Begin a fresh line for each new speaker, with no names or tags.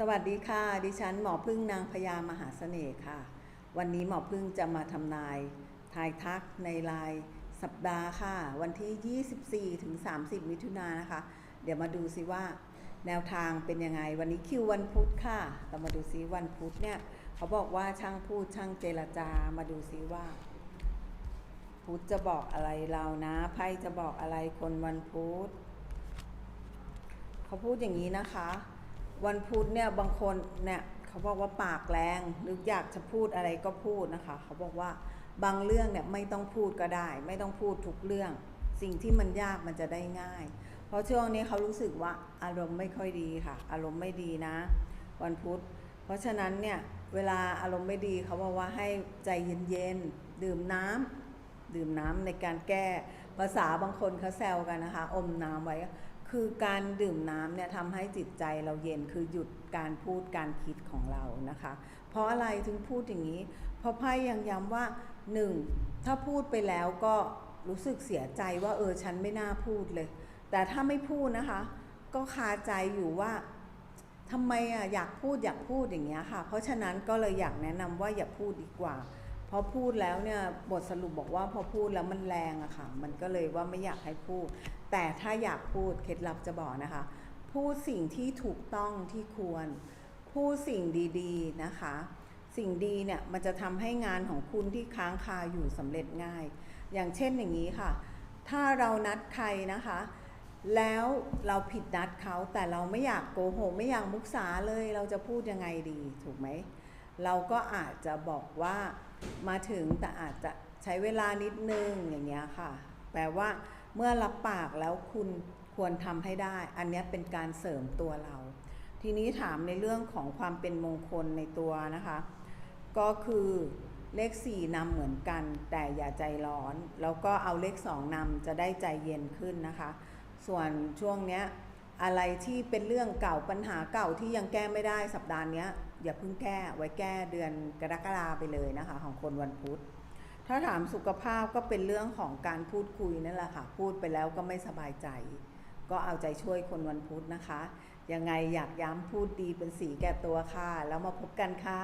สวัสดีค่ะ ดิฉันหมอพึ่งนางพญามหาเสน่ห์ค่ะ วันนี้หมอพึ่งจะมาทำนายทายทักในรายสัปดาห์ค่ะ วันที่ 24ถึง30 มิถุนายนนะคะ เดี๋ยวมาดูซิว่า แนวทางเป็นยังไง วันนี้คิววันพุธค่ะ เรามาดูซิวันพุธเนี่ยเขาบอกว่าช่างพูดช่างเจรจา มาดูซิว่า พุธจะบอกอะไรเรานะ ไพ่จะบอกอะไรคนวันพุธเขาพูดอย่างนี้นะคะ วันพุธเนี่ยบางคนเนี่ยเขาบอกว่าปากแรงหรืออยากจะพูดอะไรก็พูดนะคะ เขาบอกว่าบางเรื่องเนี่ยไม่ต้องพูดก็ได้ ไม่ต้องพูดทุกเรื่อง สิ่งที่มันยากมันจะได้ง่าย เพราะช่วงนี้เขารู้สึกว่าอารมณ์ไม่ค่อยดีค่ะ อารมณ์ไม่ดีนะ วันพุธ เพราะฉะนั้นเนี่ยเวลาอารมณ์ไม่ดีเขาบอกว่าให้ใจเย็นๆดื่มน้ำดื่มน้ำในการแก้ภาษาบางคนเขาแซวกันนะคะ อมน้ำไว้ คือการดื่มน้ำเนี่ยทำให้จิตใจเราเย็นคือหยุดการพูดการคิดของเรานะคะ เพราะอะไรถึงพูดอย่างนี้ เพราะไพ่ยังย้ำว่าหนึ่งถ้าพูดไปแล้วก็รู้สึกเสียใจว่าเออฉันไม่น่าพูดเลย แต่ถ้าไม่พูดนะคะ ก็คาใจอยู่ว่าทำไมอะอยากพูดอยากพูดอย่างเงี้ยค่ะ เพราะฉะนั้นก็เลยอยากแนะนำว่าอย่าพูดดีกว่า พราะพูดแล้วเนี่ยบทสรุปบอกว่าพอพูดแล้วมันแรงอะค่ะ มันก็เลยว่าไม่อยากให้พูด แต่ถ้าอยากพูดเคล็ดลับจะบอกนะคะ พูดสิ่งที่ถูกต้องที่ควร พูดสิ่งดีๆนะคะ สิ่งดีเนี่ยมันจะทำให้งานของคุณที่ค้างคาอยู่สำเร็จง่าย อย่างเช่นอย่างนี้ค่ะ ถ้าเรานัดใครนะคะ แล้วเราผิดนัดเขาแต่เราไม่อยากโกหกไม่อยากมุสาเลย เราจะพูดยังไงดีถูกไหม เราก็อาจจะบอกว่ามาถึงแต่อาจจะใช้เวลานิดนึงอย่างเงี้ยค่ะ แปลว่าเมื่อรับปากแล้วคุณควรทำให้ได้ อันนี้เป็นการเสริมตัวเรา ทีนี้ถามในเรื่องของความเป็นมงคลในตัวนะคะ ก็คือเลข 4นำเหมือนกัน แต่อย่าใจร้อน แล้วก็เอาเลข 2นำจะได้ใจเย็นขึ้นนะคะ ส่วนช่วงเนี้ย อะไรที่เป็นเรื่องเก่าปัญหาเก่าที่ยังแก้ไม่ได้สัปดาห์นี้อย่าเพิ่งแก้ไว้แก้เดือนกรกฎาไปเลยนะคะ ของคนวันพุธ ถ้าถามสุขภาพก็เป็นเรื่องของการพูดคุยนั่นแหละค่ะ พูดไปแล้วก็ไม่สบายใจ ก็เอาใจช่วยคนวันพุธนะคะ ยังไงอยากย้ำพูดดีเป็นสีแก่ตัวค่ะ แล้วมาพบกันค่ะ